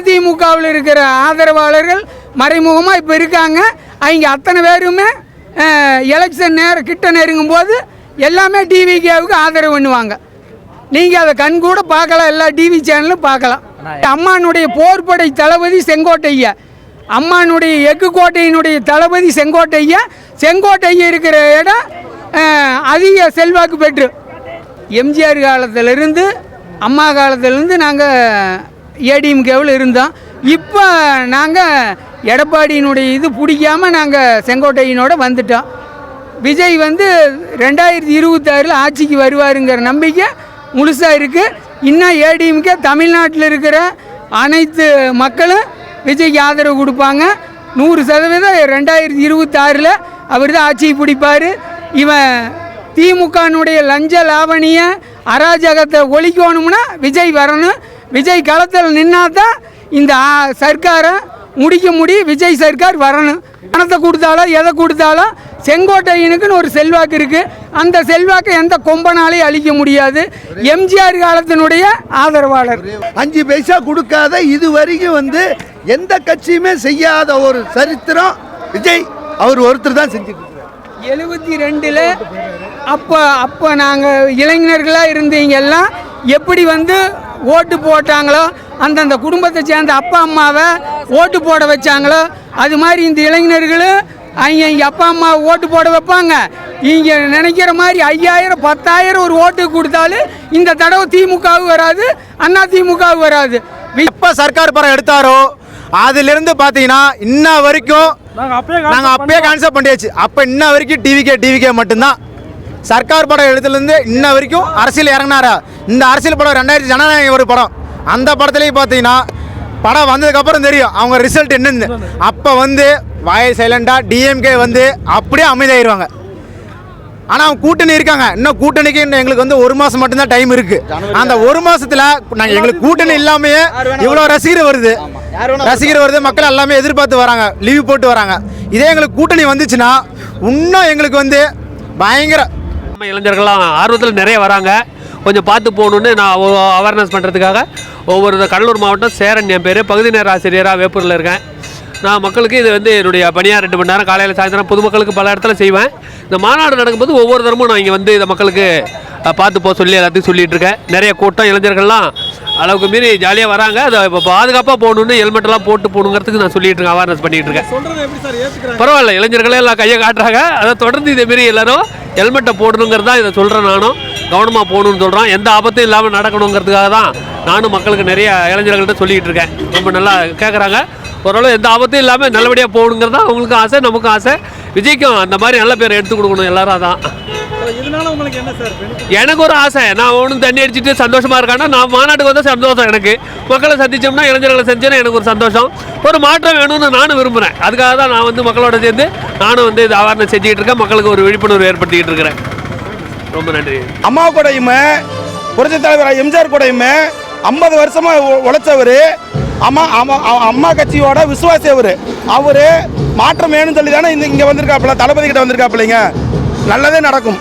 அதிமுகவில் இருக்கிற ஆதரவாளர்கள் மறைமுகமாக இப்போ இருக்காங்க. அவங்க அத்தனை பேருமே எலெக்ஷன் நேரம் கிட்ட நெருங்கும் போது எல்லாமே டிவிகேவுக்கு ஆதரவு பண்ணுவாங்க. நீங்கள் அதை கண் கூட பார்க்கலாம் எல்லா டிவி சேனலும் பார்க்கலாம். அம்மானுடைய போர்படை தளபதி செங்கோட்டையா அம்மானுடைய எஃகு கோட்டையினுடைய தளபதி செங்கோட்டையா செங்கோட்டையா இருக்கிற இடம் அதிக செல்வாக்கு பெற்று. எம்ஜிஆர் காலத்திலிருந்து அம்மா காலத்திலேருந்து நாங்கள் ஏடிஎம்கேவில் இருந்தோம் இப்போ நாங்கள் எடப்பாடியினுடைய இது பிடிக்காம நாங்கள் செங்கோட்டையினோட வந்துட்டோம். விஜய் வந்து ரெண்டாயிரத்தி இருபத்தாறில் ஆட்சிக்கு வருவாருங்கிற நம்பிக்கை முழுசாக இருக்குது இன்னும் ஏடிஎம்கே தமிழ்நாட்டில் இருக்கிற அனைத்து மக்களும் விஜய்க்கு ஆதரவு கொடுப்பாங்க. நூறு சதவீதம் ரெண்டாயிரத்தி இருபத்தாறில் அவர் தான் ஆட்சியை பிடிப்பார். இவன் திமுகனுடைய லஞ்ச லாவணிய அராஜகத்தை ஒழிக்கணும்னா விஜய் வரணும். விஜய் களத்தில் நின்னா தான் இந்த சர்க்காரை முடிக்க முடியும். விஜய் சர்க்கார் வரணும். பணத்தை கொடுத்தாலும் எதை கொடுத்தாலும் செங்கோட்டையனுக்குன்னு ஒரு செல்வாக்கு இருக்கு. அந்த செல்வாக்கை எந்த கொம்பனாலையும் அழிக்க முடியாது. எம்ஜிஆர் காலத்தினுடைய ஆதரவாளர். அஞ்சு பைசா கொடுக்காத இது வரைக்கும் வந்து எந்த கட்சியுமே செய்யாத ஒரு சரித்திரம் விஜய் அவர் ஒருத்தர் தான் இருக்காரு. எழுபத்தி ரெண்டில் அப்போ அப்போ நாங்கள் இளைஞர்களாக இருந்தீங்க எல்லாம் எப்படி வந்து ஓட்டு போட்டாங்களோ அந்தந்த குடும்பத்தை சேர்ந்த அப்பா அம்மாவை ஓட்டு போட வச்சாங்களோ அது மாதிரி இந்த இளைஞர்களும் அவங்க இங்கே அப்பா அம்மா ஓட்டு போட வைப்பாங்க. இங்கே நினைக்கிற மாதிரி ஐயாயிரம் பத்தாயிரம் ஒரு ஓட்டு கொடுத்தாலும் இந்த தடவை திமுகவும் வராது அண்ணா திமுகவும் வராது. எப்போ சர்க்கார் படம் எடுத்தாரோ அதிலிருந்து பார்த்தீங்கன்னா இன்ன வரைக்கும் நாங்கள் அப்பயே கேன்சல் பண்ணியாச்சு. அப்போ இன்ன வரைக்கும் டிவிகே டிவிகே மட்டும்தான். சர்க்கார் படம் எடுத்துலேருந்து இன்ன வரைக்கும் அரசியல் இறங்கினாரா? இந்த அரசியல் படம் ரெண்டாயிரத்தி ஜனநாயகம் ஒரு படம். அந்த படத்துலேயும் பார்த்தீங்கன்னா படம் வந்ததுக்கப்புறம் தெரியும் அவங்க ரிசல்ட் என்னன்னு. அப்போ வந்து வாய சைலண்டாக டிஎம்கே வந்து அப்படியே அமைதியாயிருவாங்க. ஆனால் அவங்க கூட்டணி இருக்காங்க. இன்னும் கூட்டணிக்கு இன்னும் எங்களுக்கு வந்து ஒரு மாதம் மட்டும்தான் டைம் இருக்கு. அந்த ஒரு மாதத்தில் நாங்கள் எங்களுக்கு கூட்டணி இல்லாமையே இவ்வளோ ரசிகர் வருது. ரசிகர் வருது மக்கள் எல்லாமே எதிர்பார்த்து வராங்க. லீவ் போட்டு வராங்க. இதே எங்களுக்கு கூட்டணி வந்துச்சுன்னா இன்னும் எங்களுக்கு வந்து பயங்கர நம்ம இளைஞர்கள்லாம் ஆர்வத்தில் நிறைய வராங்க. கொஞ்சம் பார்த்து போகணுன்னு நான் அவேர்னஸ் பண்ணுறதுக்காக ஒவ்வொரு கடலூர் மாவட்டம் சேரன் என் பேர். பகுதி நேர ஆசிரியராக வேப்பூரில் இருக்கேன். நான் மக்களுக்கு இது வந்து என்னுடைய பணியாக ரெண்டு மணி நேரம் காலையில் சாயந்தரம் பொதுமக்களுக்கு பல இடத்துல செய்வேன். இந்த மாநாடு நடக்கும்போது ஒவ்வொரு தரமும் நான் இங்கே வந்து இதை மக்களுக்கு பார்த்து போக சொல்லி எல்லாத்தையும் சொல்லிட்டு இருக்கேன். நிறைய கூட்டம் இளைஞர்கள்லாம் அளவுக்கு மீறி ஜாலியாக வராங்க. அதை இப்போ பாதுகாப்பாக போகணுன்னு ஹெல்மெட்டெல்லாம் போட்டு போகணுங்கிறதுக்கு நான் சொல்லிட்டு இருக்கேன் அவேர்னஸ் பண்ணிட்டு இருக்கேன். பரவாயில்ல இளைஞர்களே எல்லாம் கையை காட்டுறாங்க. அதை தொடர்ந்து இதே மாரி எல்லாரும் ஹெல்மெட்டை போடணுங்கிறது தான் இதை சொல்கிறேன் நானும். கவனமாக போகணும்னு சொல்கிறோம் எந்த ஆபத்தும் இல்லாமல் நடக்கணுங்கிறதுக்காக தான் நானும் மக்களுக்கு நிறைய இளைஞர்கள்ட்ட சொல்லிகிட்டு இருக்கேன். ரொம்ப நல்லா கேட்குறாங்க ஓரளவு எந்த ஆபத்தும் இல்லாமல் நல்லபடியாக போகணுங்கிறது தான் அவங்களுக்கும் ஆசை நமக்கும் ஆசை. விஜய்க்கும் அந்த மாதிரி நல்ல பேர் எடுத்து கொடுக்கணும் எல்லாரும் அதான். எனக்கு ஒரு ஆசை. நான் ஒன்றும் தண்ணி அடிச்சுட்டு சந்தோஷமா இருக்கானா நான் மாநாட்டுக்கு வந்தால் சந்தோஷம் எனக்கு. மக்களை சந்திச்சோம்னா இளைஞர்களை செஞ்சேன்னா எனக்கு ஒரு சந்தோஷம். ஒரு மாற்றம் வேணும்னு நானும் விரும்புகிறேன் அதுக்காக தான் நான் வந்து மக்களோட சேர்ந்து நானும் வந்து இது அவேர்னஸ் செஞ்சுக்கிட்டு இருக்கேன். மக்களுக்கு ஒரு விழிப்புணர்வு ஏற்படுத்திக்கிட்டு இருக்கிறேன். ரொம்ப நன்றி. அம்மா கூடையுமே புரட்சி தலைவர் எம்ஜிஆர் கூடையுமே ஐம்பது வருஷமா உழைச்சவர். அம்மா அம்மா அம்மா கட்சியோட விசுவாசி அவர் அவர் மாற்றம் வேணும்னு சொல்லி தானே இந்த இங்கே வந்திருக்காப்புல தளபதி கிட்ட வந்திருக்காப்புலைங்க நல்லதே நடக்கும்.